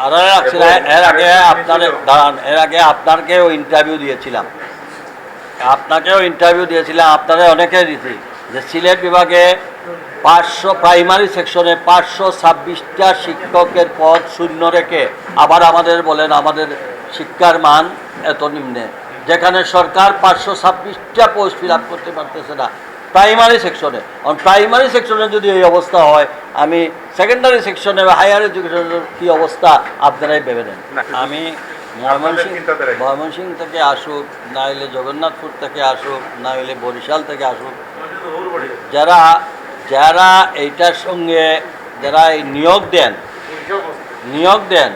আর এর আগে আপনার দাঁড়ান এর আগে আপনাকেও ইন্টারভিউ দিয়েছিলাম। আপনাকেও ইন্টারভিউ দিয়েছিলাম আপনারা অনেকে দিছি। যে সিলেট বিভাগে পাঁচশো প্রাইমারি সেকশনে পাঁচশো ছাব্বিশটা শিক্ষকের পদ শূন্য রেখে আবার আমাদের বলেন আমাদের শিক্ষার মান এত নিম্নে। যেখানে সরকার পাঁচশো ছাব্বিশটা পোস্ট ফিল আপ করতে পারতেছে না। প্রাইমারি সেকশনে কারণ প্রাইমারি সেকশনে যদি এই অবস্থা হয় আমি সেকেন্ডারি সেকশনে বা হায়ার এডুকেশনের কী অবস্থা আপনারাই ভেবে নেন আমি ময়মনসিংহ কি? ময়মনসিংহ থেকে আসুক না হলে জগন্নাথপুর থেকে আসুক না হলে বরিশাল থেকে আসুক যারা যারা এইটার সঙ্গে যারা এই নিয়োগ দেন নিয়োগ দেন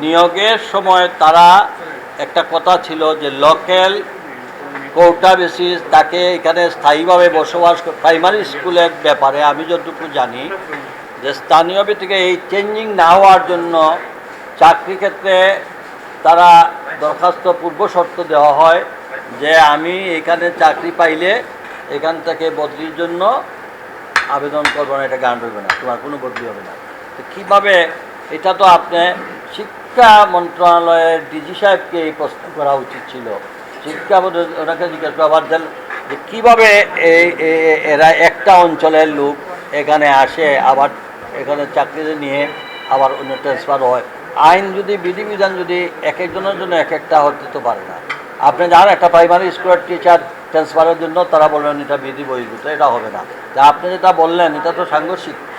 নিয়োগের সময় তারা একটা কথা ছিল যে লোকাল কোটা বেসিস তাকে এখানে স্থায়ীভাবে বসবাস প্রাইমারি স্কুলের ব্যাপারে আমি যতটুকু জানি, যে স্থানীয় ভিত্তিকে এই চেঞ্জিং না হওয়ার জন্য চাকরি ক্ষেত্রে তারা দরখাস্ত পূর্ব শর্ত দেওয়া হয় যে আমি এখানে চাকরি পাইলে এখান থেকে বদলির জন্য আবেদন করব না, এটা গান রইবে না, তোমার কোনো বদলি হবে না। তো কীভাবে, এটা তো আপনি শিক্ষা মন্ত্রণালয়ের ডিজি সাহেবকে এই প্রশ্ন করা উচিত ছিল। শিক্ষা ওনাকে জিজ্ঞেস করবার যে যে কীভাবে এই এরা একটা অঞ্চলের লোক এখানে আসে, আবার এখানে চাকরি নিয়ে আবার অন্য ট্রান্সফার হয়। আইন যদি, বিধিবিধান যদি এক একজনের জন্য এক একটা হতে তো পারে না। আপনি যান একটা প্রাইমারি স্কুলের টিচার ট্রান্সফারের জন্য তারা বলবেন, এটা বিধি বহির্ভূত, এটা হবে না। আপনি যেটা বললেন, এটা তো সাংঘর্ষিক।